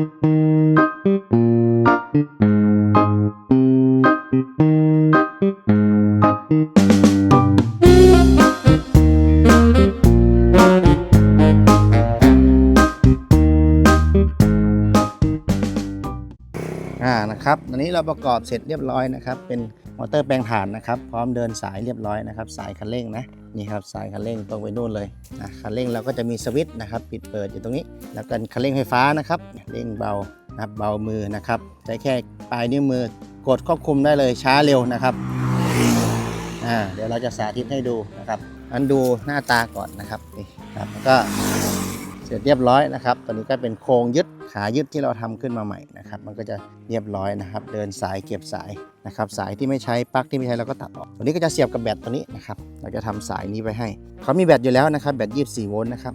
อ่านะครับตอนนี้เราประกอบเสร็จเรียบร้อยนะครับ เป็น มอเตอร์แปลงถ่านนะครับ พร้อมเดินสายเรียบร้อยนะครับ สายคันเร่งนะนี่ครับสายคันเร่งตรงไปนู่นเลยนะคันเร่งเราก็จะมีสวิตช์นะครับ ปิดเปิดอยู่ตรงนี้ แล้วก็คันเร่งไฟฟ้านะครับเร่งเบานะครับเบามือนะครับใช้แค่ปลายนิ้วมือกดควบคุมได้เลยช้าเร็วนะครับอ่าเดี๋ยวเราจะสาธิตให้ดูนะครับอันดูหน้าตาก่อนนะครับนี่ครับแล้วก็เสร็จเรียบร้อยนะครับ ตอนนี้ก็เป็นโครงยึดขายึดที่เราทำขึ้นมาใหม่นะครับ มันก็จะเรียบร้อยนะครับ เดินสายเก็บสาย นะครับสายที่ไม่ใช้ปลั๊กที่ไม่ใช้เราก็ตัดออกตัวนี้ก็จะเสียบกับแบตตัวนี้นะครับเราจะทำสายนี้ไปให้ เขามีแบตอยู่แล้วนะครับแบต 24 โวลต์นะครับ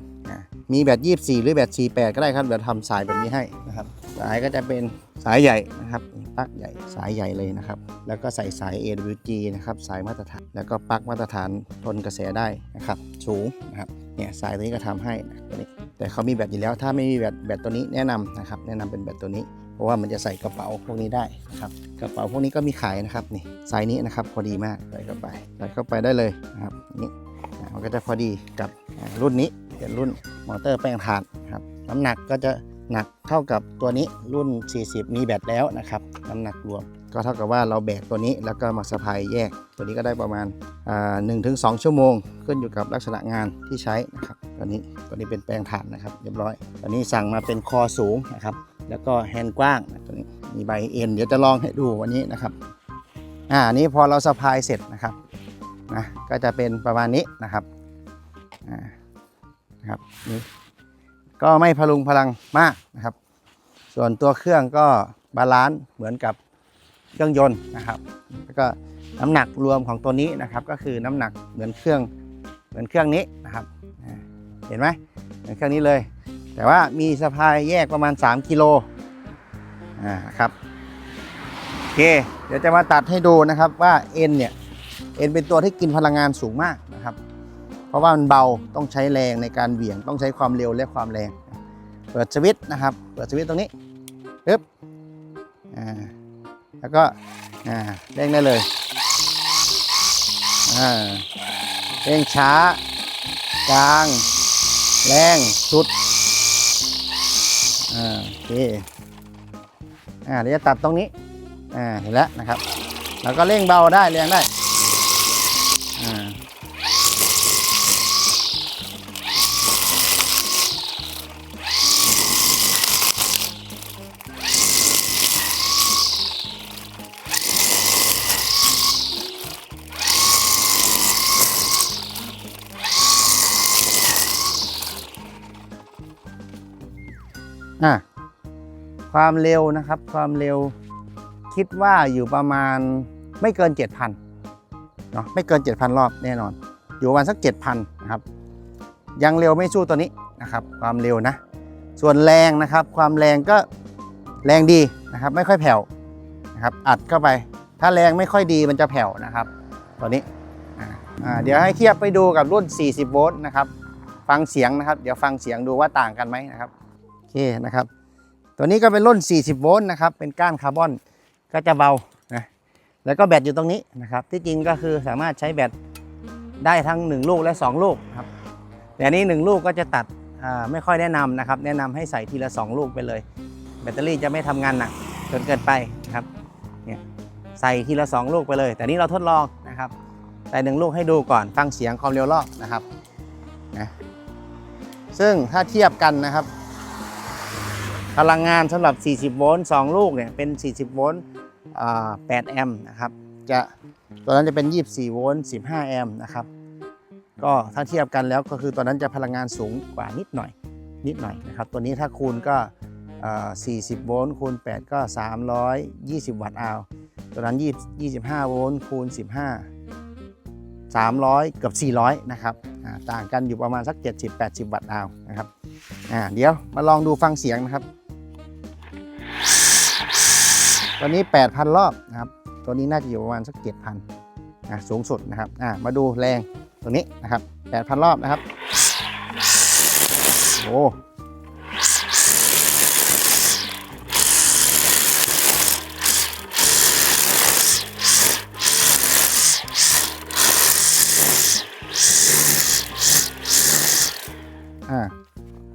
มีแบต 24 หรือแบต 48 ก็ได้ครับเดี๋ยวทำสายแบบนี้ให้นะครับสายก็จะเป็นสายใหญ่นะครับปลั๊กใหญ่สายใหญ่เลยนะครับ แล้วก็ใส่สาย AWG นะครับสายมาตรฐาน แล้วก็ปลั๊กมาตรฐานทนกระแสได้นะครับสูงนะครับเนี่ยสายตัวนี้ก็ทำให้นะตัวนี้แต่เขามีแบตอยู่แล้วถ้าไม่มีแบตแบตตัวนี้แนะนำนะครับแนะนำเป็นแบตตัวนี้ เพราะว่ามันจะใส่กระเป๋าพวกนี้ได้นะครับกระเป๋าพวกนี้ก็มีขายนะครับนี่ไซส์นี้นะครับพอดีมากใส่เข้าไปใส่เข้าไปได้เลยนะครับนี่มันก็จะพอดีกับรุ่นนี้เป็นรุ่นมอเตอร์แป้งถ่านครับน้ำหนักก็จะหนักเท่ากับตัวนี้รุ่น 40 มีแบตแล้วนะครับน้ำหนักรวม ก็เท่ากับว่าเราแบกตัวนี้แล้วก็มาสะพายแยก ตัวนี้ก็ได้ประมาณหนึ่งถึงสชั่วโมง ขึ้นอยู่กับลักษณะงานที่ใช้นะครับตัวนี้ตัวนี้เป็นแปลงถ่านนะครับเรียบร้อยตัวนี้สั่งมาเป็นคอสูงนะครับ แล้วก็แฮนด์กว้างตัวนี้มีใบเอ็นเดี๋ยวจะลองให้ดูวันนี้นะครับอ่านี้พอเราสะพายเสร็จนะครับนะก็จะเป็นประมาณนี้นะครับอ่านะครับนี่ก็ไม่พลุงพลังมากนะครับ ส่วนตัวเครื่องก็บาลานซ์เหมือนกับเครื่องยนต์นะครับ แล้วก็น้ำหนักรวมของตัวนี้นะครับ ก็คือน้ำหนักเหมือนเครื่องเหมือนเครื่องนี้นะครับเห็นไหมเหมือนเครื่องนี้เลย แต่ว่ามีสะพายแยกประมาณ 3 กิโลอ่าครับโอเค เดี๋ยวจะมาตัดให้ดูนะครับว่าเอ็นเนี่ยเอ็นเป็นตัวที่กินพลังงานสูงมากนะครับ เพราะว่ามันเบาต้องใช้แรงในการเหวี่ยงต้องใช้ความเร็วและความแรง เปิดสวิตช์นะครับ เปิดสวิตช์ตรงนี้ปึ๊บอ่าแล้วก็อ่าเร่งได้เลยอ่าเร่งช้ากลาง แรงสุด อ่าโอเคอ่าเดี๋ยวจะตัดตรงนี้อ่าเห็นแล้วนะครับ แล้วก็เร่งเบาได้เรงได้อ่า อะความเร็วนะครับ ความเร็วคิดว่าอยู่ประมาณไม่เกิน 7,000เนาะไม่เกิน 7,000 รอบแน่นอน อยู่ประมาณสัก 7,000นะครับ ยังเร็วไม่สู้ตัวนี้นะครับ ความเร็วนะ ส่วนแรงนะครับ ความแรงก็แรงดีนะครับ ไม่ค่อยแผ่วนะครับ อัดเข้าไป ถ้าแรงไม่ค่อยดีมันจะแผ่วนะครับตัวนี้เดี๋ยวให้เทียบไปดูกับรุ่น 40 โวลต์นะครับ ฟังเสียงนะครับ เดี๋ยวฟังเสียงดูว่าต่างกันไหมนะครับ นะครับ ตัวนี้ก็เป็นรุ่น 40 โวลต์นะครับ เป็นก้านคาร์บอนก็จะเบานะแล้วก็แบตอยู่ตรงนี้นะครับ ที่จริงก็คือสามารถใช้แบตได้ทั้ง 1 ลูกและ 2 ลูกครับแต่อันนี้ 1 ลูกก็จะตัดไม่ค่อยแนะนำนะครับ แนะนำให้ใส่ทีละ 2 ลูกไปเลย แบตเตอรี่จะไม่ทำงานหนักจนเกินไปนะครับเนี่ยใส่ทีละ 2 ลูกไปเลย แต่นี้เราทดลองนะครับใส่หนึ่งลูกให้ดูก่อนฟังเสียงความเร็วรอบนะครับนะซึ่งถ้าเทียบกันนะครับ พลังงานสำหรับ 40 โวลต์ 2 ลูกเนี่ยเป็น 40 โวลต์ 8 แอมป์นะครับ จะตัวนั้นจะเป็น 24 โวลต์ 15 แอมป์นะครับ ก็ถ้าเทียบกันแล้วก็คือตัวนั้นจะพลังงานสูงกว่านิดหน่อย นิดหน่อยนะครับ ตัวนี้ถ้าคูณก็อ่า40 โวลต์คูณ 8 ก็ 320 วัตต์อาวตัวนั้น 25 โวลต์คูณ 15 300 เกือบ 400 นะครับต่างกันอยู่ประมาณสัก 70-80 วัตต์อาวนะครับเดี๋ยวมาลองดูฟังเสียงนะครับ ตัวนี้ 8,000 รอบนะครับ ตัวนี้น่าจะอยู่ประมาณสัก 7,000นะสูงสุดนะครับอะมาดูแรงตัวนี้นะครับ 8,000 รอบนะครับ โอ้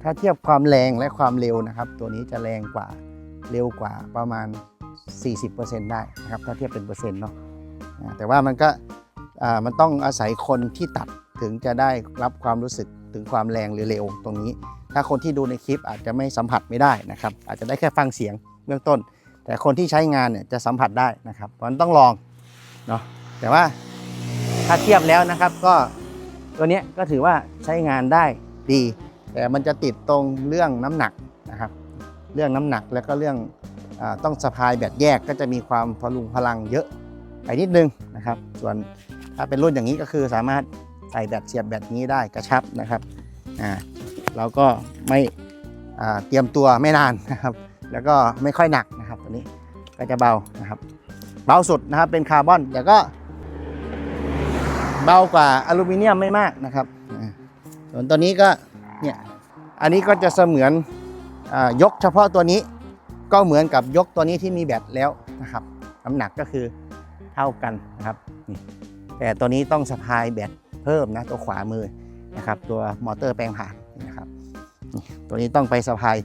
ถ้าเทียบความแรงและความเร็วนะครับ ตัวนี้จะแรงกว่าเร็วกว่าประมาณ 40%ได้นะครับถ้าเทียบเป็นเปอร์เซ็นต์เนาะแต่ว่ามันก็มันต้องอาศัยคนที่ตัดถึงจะได้รับความรู้สึกถึงความแรงหรือเร็วตรงนี้ ถ้าคนที่ดูในคลิปอาจจะไม่สัมผัสไม่ได้นะครับอาจจะได้แค่ฟังเสียงเบื้องต้น แต่คนที่ใช้งานเนี่ยจะสัมผัสได้นะครับเพราะมันต้องลองเนาะแต่ว่าถ้าเทียบแล้วนะครับก็ตัวนี้ก็ถือว่าใช้งานได้ดี แต่มันจะติดตรงเรื่องน้ำหนักนะครับ เรื่องน้ำหนักแล้วก็เรื่อง ต้องสะพายแบตแยกก็จะมีความพลุงพลังเยอะไปนิดนึงนะครับ ส่วนถ้าเป็นรุ่นอย่างนี้ก็คือสามารถใส่แบตเสียบแบตนี้ได้กระชับนะครับอ่าเราก็ไม่อ่าเตรียมตัวไม่นานนะครับ แล้วก็ไม่ค่อยหนักนะครับตัวนี้ก็จะเบานะครับ เบาสุดนะครับเป็นคาร์บอนแต่ก็เบากว่าอลูมิเนียมไม่มากนะครับอ่าส่วนตัวนี้ก็เนี่ยอันนี้ก็จะเสมือนอายกเฉพาะตัวนี้ ก็เหมือนกับยกตัวนี้ที่มีแบตแล้วนะครับน้ำหนักก็คือเท่ากันนะครับแต่ตัวนี้ต้องสะพายแบตเพิ่มนะตัวขวามือนะครับ ตัวมอเตอร์แปลงผ่านนะครับ ตัวนี้ต้องไปสะพาย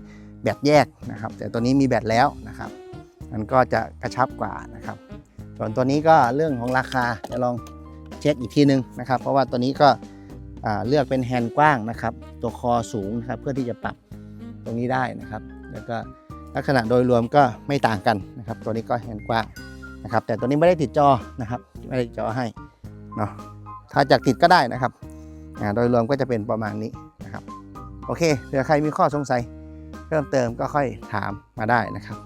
แบตแยกนะครับ แต่ตัวนี้มีแบตแล้วนะครับมันก็จะกระชับกว่านะครับ ส่วนตัวนี้ก็เรื่องของราคาจะลองเช็คอีกทีนึงนะครับ เพราะว่าตัวนี้ก็เลือกเป็นแฮนด์กว้างนะครับ ตัวคอสูงนะครับเพื่อที่จะปรับตรงนี้ได้นะครับ แล้วก็ ลักษณะโดยรวมก็ไม่ต่างกันนะครับ ตัวนี้ก็แหนกว้างนะครับ แต่ตัวนี้ไม่ได้ติดจอนะครับ ไม่ได้ติดจอให้เนาะถ้าจากติดก็ได้นะครับโดยรวมก็จะเป็นประมาณนี้นะครับ โอเคเผื่อใครมีข้อสงสัย เพิ่มเติมก็ค่อยถามมาได้นะครับ